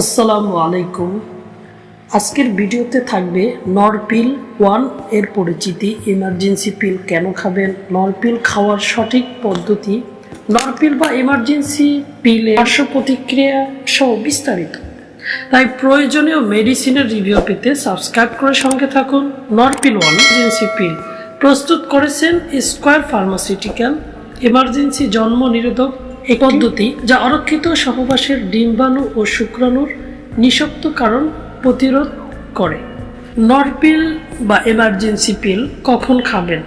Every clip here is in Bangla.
আসসালামু আলাইকুম। আজকের ভিডিওতে থাকবে নরপিল ওয়ানের পরিচিতি। ইমার্জেন্সি পিল কেন খাবেন? নরপিল খাওয়ার সঠিক পদ্ধতি? নরপিল বা ইমার্জেন্সি পিলে পার্শ্ব প্রতিক্রিয়া সহ বিস্তারিত। তাই প্রয়োজনীয় মেডিসিনের রিভিউ পেতে সাবস্ক্রাইব করে সঙ্গে থাকুন। নরপিল ওয়ান ইমার্জেন্সি পিল প্রস্তুত করেছেন স্কোয়ার ফার্মাসিউটিক্যাল ইমার্জেন্সি জন্ম নিরোধক এই পদ্ধতি যা অরক্ষিত সহবাসের ডিম্বাণু ও শুক্রাণুর নিঃশক্ত কারণ প্রতিরোধ করে। নরপিল বা এমার্জেন্সি পিল কখন খাবেন?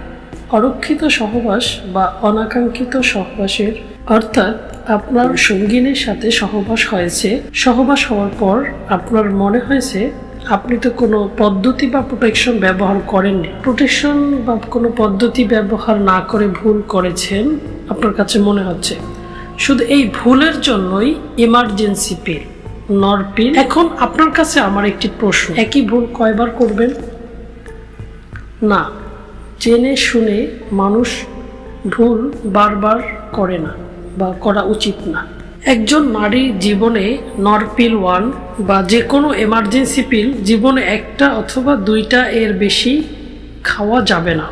অরক্ষিত সহবাস বা অনাকাঙ্ক্ষিত সহবাসের, অর্থাৎ আপনার সঙ্গিনীর সাথে সহবাস হয়েছে, সহবাস হওয়ার পর আপনার মনে হয়েছে, আপনি তো কোনো পদ্ধতি বা প্রোটেকশন ব্যবহার করেননি। প্রোটেকশন বা কোনো পদ্ধতি ব্যবহার না করে ভুল করেছেন, আপনার কাছে মনে হচ্ছে। শুধু এই ভুলের জন্যই ইমার্জেন্সি পিল নর পিল এখন আপনার কাছে আমার একটি প্রশ্ন, একই ভুল কয়বার করবেন? না, জেনে শুনে মানুষ ভুল বারবার করে না বা করা উচিত না। একজন নারীর জীবনে নরপিল ওয়ান বা যে কোনো এমার্জেন্সি পিল জীবনে একটা অথবা দুইটা এর বেশি খাওয়া যাবে না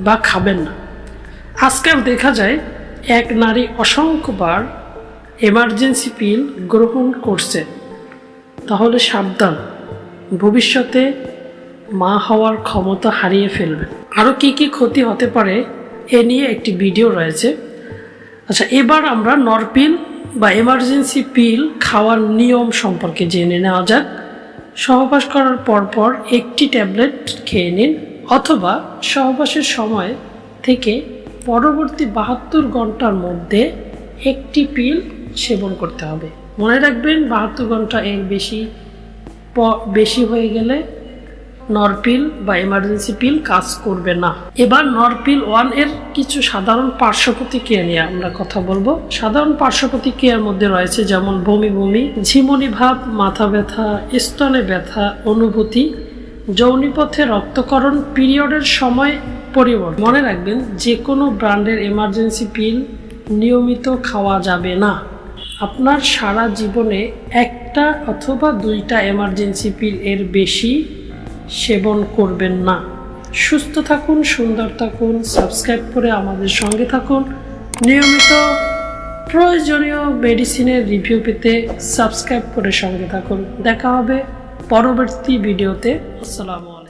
বা খাবেন না। আজকাল দেখা যায় এক নারী অসংখ্যবার এমার্জেন্সি পিল গ্রহণ করছে। তাহলে সাবধান। ভবিষ্যতে মা হওয়ার ক্ষমতা হারিয়ে ফেলবেন আরও কি কি ক্ষতি হতে পারে এ নিয়ে একটি ভিডিও রয়েছে। আচ্ছা এবার আমরা নরপিল বা এমার্জেন্সি পিল খাওয়ার নিয়ম সম্পর্কে জেনে নেওয়া যাক। সহবাস করার পরপর একটি ট্যাবলেট খেয়ে নিন অথবা সহবাসের সময় থেকে পরবর্তী বাহাত্তর ঘণ্টার মধ্যে একটি পিল সেবন করতে হবে। মনে রাখবেন, বাহাত্তর ঘণ্টা এর বেশি বেশি হয়ে গেলে নরপিল বা এমার্জেন্সি পিল কাজ করবে না। এবার নরপিল ওয়ানের কিছু সাধারণ পার্শ্ব প্রতিক্রিয়া নিয়ে আমরা কথা বলব। সাধারণ পার্শ্ব প্রতিক্রিয়ার মধ্যে রয়েছে যেমন বমি বমি, ঝিমুনি ভাব, মাথা ব্যথা, স্তনে ব্যথা, অনুভূতি যৌনিপথে রক্তকরণ পিরিয়ডের সময় পরিবর্তন। মনে রাখবেন যে কোনো ব্র্যান্ডের এমার্জেন্সি পিল নিয়মিত খাওয়া যাবে না। আপনার সারা জীবনে একটা অথবা দুইটা এমার্জেন্সি পিল এর বেশি সেবন করবেন না। সুস্থ থাকুন, সুন্দর থাকুন, সাবস্ক্রাইব করে আমাদের সঙ্গে থাকুন। নিয়মিত প্রয়োজনীয় মেডিসিনের রিভিউ পেতে সাবস্ক্রাইব করে সঙ্গে থাকুন। দেখা হবে পরবর্তী ভিডিওতে। আসসালামু আলাইকুম।